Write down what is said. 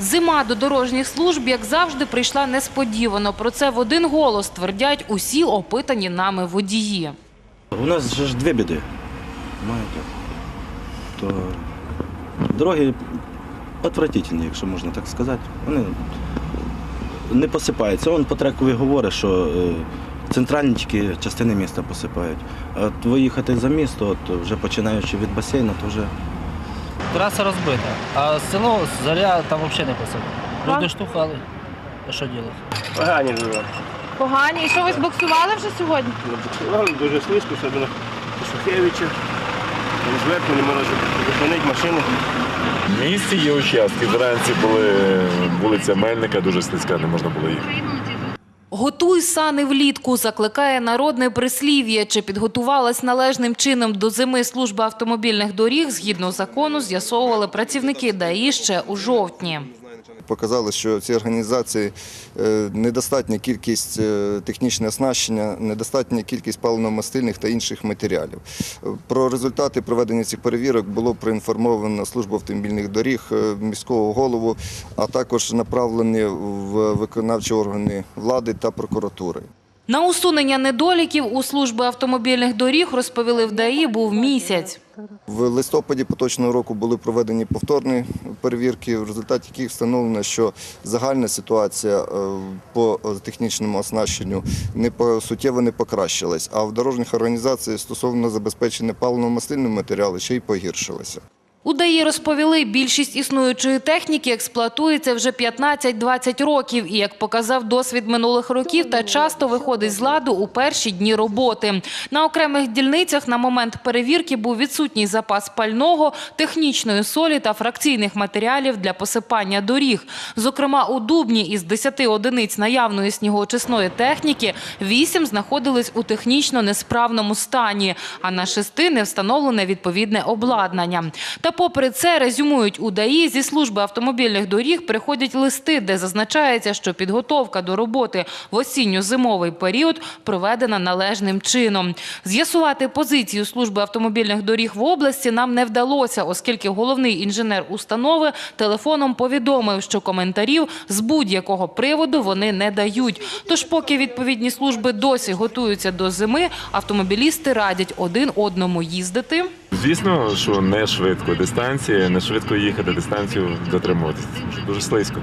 Зима до дорожніх служб, як завжди, прийшла несподівано. Про це в один голос твердять усі опитані нами водії. У нас же ж дві біди. То дороги отвратительні, якщо можна так сказати. Вони не посипаються. Он по трекові говорить, що е, центральні тільки частини міста посипають. А от виїхати за місто, от вже починаючи від басейну, то вже Траса розбита, а село заря там взагалі не посипано. Люди штовхали. А що робити? Погані дуже. Погані. І що ви збуксували вже сьогодні? Набуксували дуже слизько, особливо по Шухевича. Зверху не можна зупинити машину. В місті є участки. Вранці були вулиця Мельника, дуже слизька, не можна було їхати. Готуй сани влітку, закликає народне прислів'я. Чи підготувалась належним чином до зими служба автомобільних доріг, згідно закону, з'ясовували працівники ДАІ ще у жовтні. Показали, що в цій організації е, недостатня кількість технічне технічного оснащення, недостатня кількість паливно-мастильних та інших матеріалів. Е, Про результати проведення цих перевірок було проінформовано службу автомобільних доріг, е, міського голову, а також направлені в виконавчі органи влади та прокуратури. На усунення недоліків у служби автомобільних доріг, розповіли в ДАІ, був місяць. В листопаді поточного року були проведені повторні перевірки, в результаті яких встановлено, що загальна ситуація е, по технічному оснащенню не суттєво не покращилась, а в дорожніх організаціях стосовно забезпечення паливно-мастильним матеріалом ще й погіршилася. У ДАІ розповіли, більшість існуючої техніки експлуатується вже 15-20 років і, як показав досвід минулих років, та часто виходить з ладу у перші дні роботи. На окремих дільницях на момент перевірки був відсутній запас пального, технічної солі та фракційних матеріалів для посипання доріг. Зокрема, у Дубні із 10 одиниць наявної снігоочисної техніки 8 знаходились у технічно несправному стані, а на шести не встановлене відповідне обладнання. Та попри це, резюмують у ДАІ, зі служби автомобільних доріг приходять листи, де зазначається, що підготовка до роботи в осінньо-зимовий період проведена належним чином. З'ясувати позицію служби автомобільних доріг в області нам не вдалося, оскільки головний інженер установи телефоном повідомив, що коментарів з будь-якого приводу вони не дають. Тож, поки відповідні служби досі готуються до зими, автомобілісти радять один одному їздити. Звісно, що не швидко дистанції, не швидко їхати, дистанцію дотримуватися. Дуже слизько.